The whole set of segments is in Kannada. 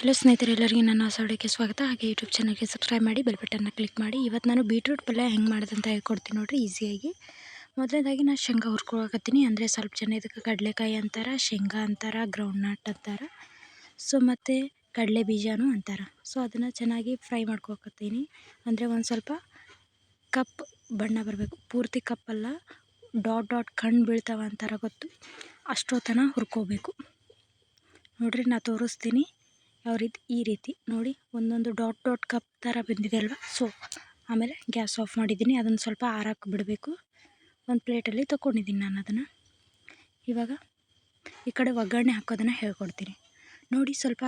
ಹಲೋ ಸ್ನೇಹಿತರೆ, ಎಲ್ಲರಿಗೂ ನನ್ನ ಹೊಸ ಸ್ವಾಗತ. ಹಾಗೆ ಯೂಟ್ಯೂಬ್ ಚಾನಲ್ಗೆ ಸಬ್ಸ್ಕ್ರೈಬ್ ಮಾಡಿ ಬೆಲ್ ಬಟನ್ನ ಕ್ಲಿಕ್ ಮಾಡಿ. ಇವತ್ತು ನಾನು ಬೀಟ್ರೂಟ್ ಪಲ್ಯ ಹೆಂಗೆ ಮಾಡೋದಂತ ಹೇಳ್ಕೊಡ್ತೀನಿ ನೋಡಿರಿ ಈಸಿಯಾಗಿ ಮೊದಲನೇದಾಗಿ ನಾನು ಶೇಂಗಾ ಹುರ್ಕೊಳಕತ್ತೀನಿ. ಅಂದರೆ ಸ್ವಲ್ಪ ಜನ ಇದಕ್ಕೆ ಕಡಲೆಕಾಯಿ ಅಂತಾರೆ, ಶೇಂಗಾ ಅಂತಾರೆ ಗ್ರೌಂಡ್ ನಟ್ ಅಂತಾರೆ. ಸೊ ಮತ್ತು ಕಡಲೆ ಬೀಜನೂ ಅಂತಾರೆ. ಸೊ ಅದನ್ನು ಚೆನ್ನಾಗಿ ಫ್ರೈ ಮಾಡ್ಕೊಕತ್ತೀನಿ ಅಂದರೆ ಒಂದು ಸ್ವಲ್ಪ ಕಪ್ ಬಣ್ಣ ಬರಬೇಕು. ಪೂರ್ತಿ ಕಪ್ಪಲ್ಲ, ಡಾಟ್ ಡಾಟ್ ಕಣ್ಣು ಬೀಳ್ತಾವ ಅಂತಾರೆ ಗೊತ್ತು. ಅಷ್ಟೊತ್ತನ ಹುರ್ಕೋಬೇಕು. ನೋಡಿರಿ, ನಾ ತೋರಿಸ್ತೀನಿ. ಯಾವ ರೀತಿ ಈ ರೀತಿ ನೋಡಿ ಒಂದೊಂದು ಡಾಟ್ ಡಾಟ್ ಕಪ್ ಥರ ಬಂದಿದೆ ಅಲ್ವಾ? ಸೊ ಆಮೇಲೆ ಗ್ಯಾಸ್ ಆಫ್ ಮಾಡಿದ್ದೀನಿ. ಅದನ್ನು ಸ್ವಲ್ಪ ಆರಾಕ್ ಬಿಡಬೇಕು ಒಂದು ಪ್ಲೇಟಲ್ಲಿ ತೊಗೊಂಡಿದ್ದೀನಿ ನಾನು ಅದನ್ನು. ಇವಾಗ ಈ ಕಡೆ ಒಗ್ಗರಣೆ ಹಾಕೋದನ್ನು ಹೇಳ್ಕೊಡ್ತೀನಿ. ನೋಡಿ ಸ್ವಲ್ಪ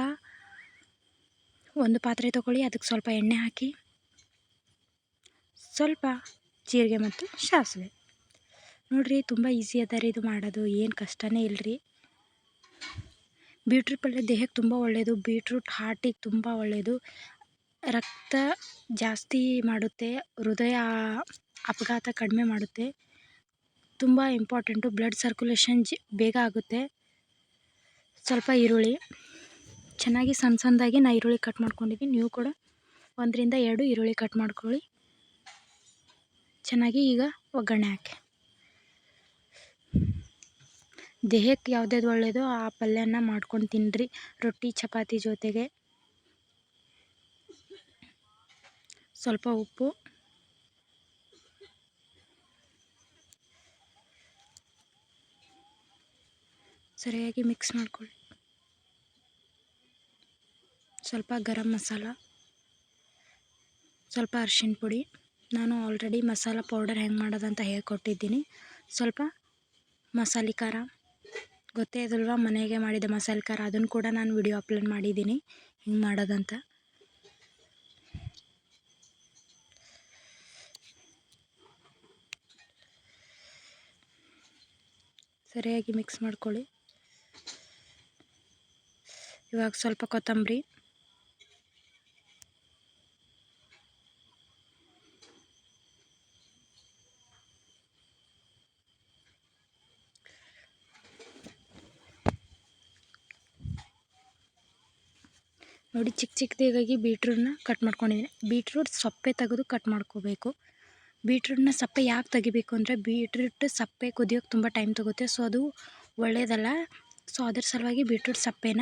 ಒಂದು ಪಾತ್ರೆ ತೊಗೊಳ್ಳಿ. ಅದಕ್ಕೆ ಸ್ವಲ್ಪ ಎಣ್ಣೆ ಹಾಕಿ, ಸ್ವಲ್ಪ ಜೀರಿಗೆ ಮತ್ತು ಸಾಸಿವೆ. ನೋಡಿರಿ, ತುಂಬ ಈಸಿ ಅದ ರೀ ಇದು ಮಾಡೋದು. ಏನು ಕಷ್ಟನೇ ಇಲ್ಲರಿ ಬೀಟ್ರೂಟ್ ಪಲ್ಯ ದೇಹಕ್ಕೆ ತುಂಬ ಒಳ್ಳೆಯದು ಬೀಟ್ರೂಟ್ ಹಾರ್ಟಿಗೆ ತುಂಬ ಒಳ್ಳೆಯದು ರಕ್ತ ಜಾಸ್ತಿ ಮಾಡುತ್ತೆ, ಹೃದಯ ಅಪಘಾತ ಕಡಿಮೆ ಮಾಡುತ್ತೆ. ತುಂಬ ಇಂಪಾರ್ಟೆಂಟು ಬ್ಲಡ್ ಸರ್ಕ್ಯುಲೇಷನ್ ಜಿ ಬೇಗ ಆಗುತ್ತೆ. ಸ್ವಲ್ಪ ಈರುಳ್ಳಿ. ಚೆನ್ನಾಗಿ ಸಣ್ಣ ಸಣ್ಣದಾಗಿ ನಾ ಈರುಳ್ಳಿ ಕಟ್ ಮಾಡ್ಕೊಂಡಿದ್ದೀನಿ ನೀವು ಕೂಡ ಒಂದರಿಂದ ಎರಡು ಈರುಳ್ಳಿ ಕಟ್ ಮಾಡ್ಕೊಳ್ಳಿ. ಚೆನ್ನಾಗಿ ಈಗ ಒಗ್ಗರಣೆ ಹಾಕಿ. ದೇಹಕ್ಕೆ ಯಾವ್ದ್ಯಾವ್ದು ಒಳ್ಳೆಯದೋ ಆ ಪಲ್ಯನ ಮಾಡ್ಕೊಂಡು ತಿನ್ನಿರಿ ರೊಟ್ಟಿ, ಚಪಾತಿ ಜೊತೆಗೆ ಸ್ವಲ್ಪ ಉಪ್ಪು. ಸರಿಯಾಗಿ ಮಿಕ್ಸ್ ಮಾಡ್ಕೊಳ್ಳಿ. ಸ್ವಲ್ಪ ಗರಂ ಮಸಾಲ, ಸ್ವಲ್ಪ ಅರ್ಶಿಣ ಪುಡಿ. ನಾನು ಆಲ್ರೆಡಿ ಮಸಾಲ ಪೌಡರ್ ಹೆಂಗೆ ಮಾಡೋದಂತ ಹೇಳ್ಕೊಟ್ಟಿದ್ದೀನಿ. ಸ್ವಲ್ಪ ಮಸಾಲೆ ಖಾರ. ಗೊತ್ತೇ ಇದಲ್ವ ಮನೆಗೆ ಮಾಡಿದ ಮಸಾಲೆ ಖಾರ, ಅದನ್ನು ಕೂಡ ನಾನು ವಿಡಿಯೋ ಅಪ್ಲೋಡ್ ಮಾಡಿದ್ದೀನಿ. ಹಿಂಗೆ ಮಾಡೋದಂತ. ಸರಿಯಾಗಿ ಮಿಕ್ಸ್ ಮಾಡ್ಕೊಳ್ಳಿ. ಇವಾಗ ಸ್ವಲ್ಪ ಕೊತ್ತಂಬರಿ. ನೋಡಿ ಚಿಕ್ಕ ಚಿಕ್ಕದಾಗಿ ಬೀಟ್ರೂಟ್ನ ಕಟ್ ಮಾಡ್ಕೊಂಡಿದ್ದೀನಿ. ಬೀಟ್ರೂಟ್ ಸಪ್ಪೆ ತೆಗೆದು ಕಟ್ ಮಾಡ್ಕೋಬೇಕು. ಬೀಟ್ರೂಟ್ನ ಸಪ್ಪೆ ಯಾಕೆ ತೆಗಿಬೇಕು ಅಂದರೆ ಬೀಟ್ರೂಟ್ ಸಪ್ಪೆ ಕುದಿಯೋಕೆ ತುಂಬ ಟೈಮ್ ತಗುತ್ತೆ. ಸೊ, ಅದು ಒಳ್ಳೆಯದಲ್ಲ ಸೊ, ಅದ್ರ ಸಲುವಾಗಿ ಬೀಟ್ರೂಟ್ ಸಪ್ಪೆನ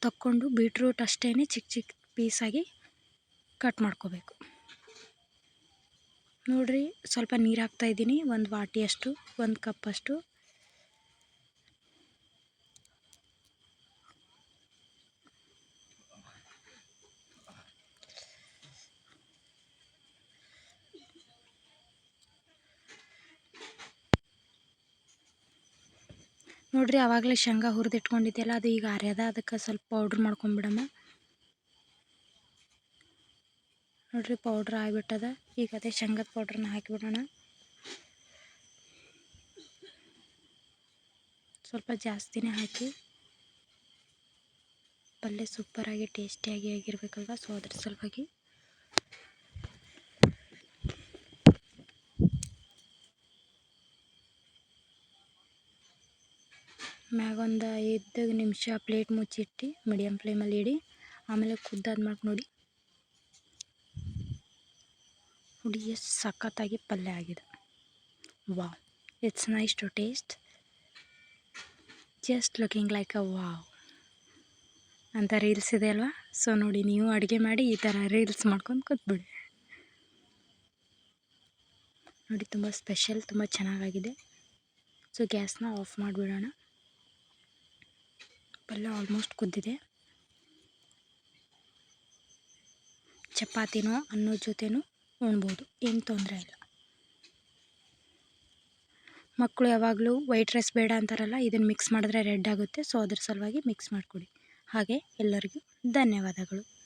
ತಕ್ಕೊಂಡು ಬೀಟ್ರೂಟ್ ಅಷ್ಟೇ ಚಿಕ್ಕ ಚಿಕ್ಕ ಪೀಸಾಗಿ ಕಟ್ ಮಾಡ್ಕೋಬೇಕು. ನೋಡಿರಿ, ಸ್ವಲ್ಪ ನೀರು ಹಾಕ್ತಾಯಿದ್ದೀನಿ ಒಂದು ವಾಟಿಯಷ್ಟು, ಒಂದು ಕಪ್ಪಷ್ಟು. ನೋಡಿರಿ ಆವಾಗಲೇ ಶೇಂಗಾ ಹುರಿದಿಟ್ಕೊಂಡಿದ್ದೆಲ್ಲ ಅದು ಈಗ ಆರ್ಯದ ಅದಕ್ಕೆ ಸ್ವಲ್ಪ ಪೌಡ್ರ್ ಮಾಡ್ಕೊಂಬಿಡಮ್ಮ ನೋಡಿರಿ ಪೌಡ್ರ್ ಆಗಿಬಿಟ್ಟದ, ಈಗ ಅದೇ ಶೇಂಗದ ಪೌಡ್ರನ್ನ ಹಾಕಿಬಿಡೋಣ. ಸ್ವಲ್ಪ ಜಾಸ್ತಿನೇ ಹಾಕಿ, ಪಲ್ಯ ಸೂಪರಾಗಿ ಟೇಸ್ಟಿಯಾಗಿ ಆಗಿರ್ಬೇಕಲ್ವ ಸೊ ಅದ್ರ ಸಲುವಾಗಿ. ಮ್ಯಾಗೊಂದು ಐದು ನಿಮಿಷ ಪ್ಲೇಟ್ ಮುಚ್ಚಿಟ್ಟು ಮೀಡಿಯಮ್ ಫ್ಲೇಮಲ್ಲಿ ಇಡಿ, ಆಮೇಲೆ ಕುದ್ದಾದ್ಮೇಲೆ ನೋಡಿ. ನೋಡಿ ಎಷ್ಟು ಸಖತ್ತಾಗಿ ಪಲ್ಯ ಆಗಿದೆ. Wow, it's nice to taste. Just looking like a wow. ಅಂತ ರೀಲ್ಸ್ ಇದೆ ಅಲ್ವಾ? ಸೊ ನೋಡಿ, ನೀವು ಅಡುಗೆ ಮಾಡಿ ಈ ಥರ ರೀಲ್ಸ್ ಮಾಡ್ಕೊಂಡು ಕೂತ್ಬಿಡಿ. ನೋಡಿ, ತುಂಬ ಸ್ಪೆಷಲ್, ತುಂಬ ಚೆನ್ನಾಗಾಗಿದೆ. ಸೊ ಗ್ಯಾಸ್ನ ಆಫ್ ಮಾಡಿಬಿಡೋಣ. ಪಲ್ಯ ಆಲ್ಮೋಸ್ಟ್ ಕುದ್ದಿದೆ. ಚಪಾತಿನೋ, ಅನ್ನೋ ಜೊತೆನೂ ಉಣ್ಬೋದು, ಏನು ತೊಂದರೆ ಇಲ್ಲ. ಮಕ್ಕಳು ಯಾವಾಗಲೂ ವೈಟ್ ರೈಸ್ ಬೇಡ ಅಂತಾರಲ್ಲ, ಇದನ್ನು ಮಿಕ್ಸ್ ಮಾಡಿದ್ರೆ ರೆಡ್ ಆಗುತ್ತೆ ಸೊ ಅದ್ರ ಸಲುವಾಗಿ ಮಿಕ್ಸ್ ಮಾಡಿಕೊಡಿ. ಹಾಗೆ ಎಲ್ಲರಿಗೂ ಧನ್ಯವಾದಗಳು.